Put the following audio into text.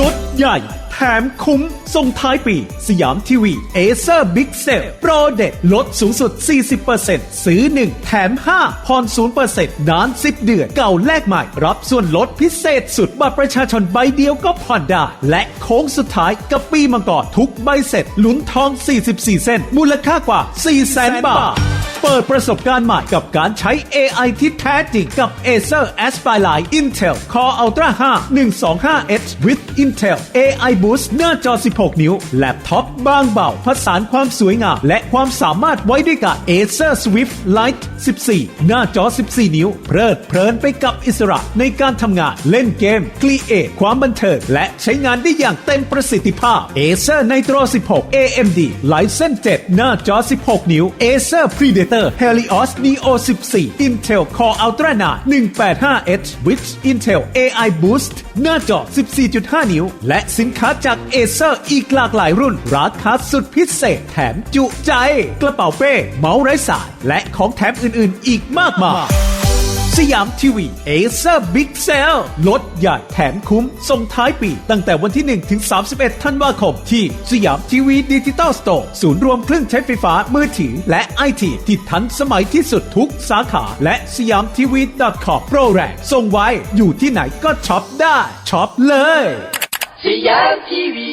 ลดใหญ่ แถมคุ้ม ส่งท้ายปี สยามทีวีเอเซอร์บิ๊กเซลโปรเด็ดลดสูงสุด 40%ซื้อ 1 แถม 5 ผ่อน 0%นาน 10 เดือน เก่าแลกใหม่ รับส่วนลดพิเศษสุด บัตรประชาชนใบเดียวก็ผ่อนได้ และโค้งสุดท้ายกับปีมังกรทุกใบเสร็จลุ้นทอง 44 เส้น มูลค่ากว่า 400,000 บาท เปิดประสบการณ์ใหม่กับการใช้ AI ที่แท้จริงกับ Acer Aspire Intel Core Ultra 5 125H with Intel AI Boost หน้าจอ 16 นิ้ว แล็ปท็อปบางเบาผสานความสวยงาม และความสามารถไว้ด้วยกัน Acer Swift Lite 14 หน้าจอ 14 นิ้ว เพลิดเพลินไปกับอิสระในการทำงานเล่นเกมครีเอทความบันเทิงและใช้งานได้อย่างเต็มประสิทธิภาพ Acer Nitro 16 AMD Ryzen 7 หน้าจอ 16 นิ้ว Acer Predator Helios Neo 14 Intel Core Ultra 185H with Intel AI Boost หน้าจอ 14.5 นิ้ว และสินค้าจาก Acer อีกหลากหลายรุ่น ราคาสุดพิเศษ แถมจุใจ กระเป๋าเป้ เมาส์ไร้สาย และของแถมอื่นๆ อีกมากมาย สยามทีวีเอเซอร์บิ๊กเซลลดใหญ่แถมคุ้มส่งท้ายปี ตั้งแต่วันที่ 1 ถึง 31 ธันวาคม ที่สยามทีวีดิจิตอลสโตร์ศูนย์รวมเครื่องใช้ไฟฟ้ามือถือ และไอทีที่ทันสมัยที่สุดทุกสาขาและสยามทีวี .com โปรแรงส่งไว้อยู่ที่ไหนก็ช็อปได้ช็อปเลยสยามทีวี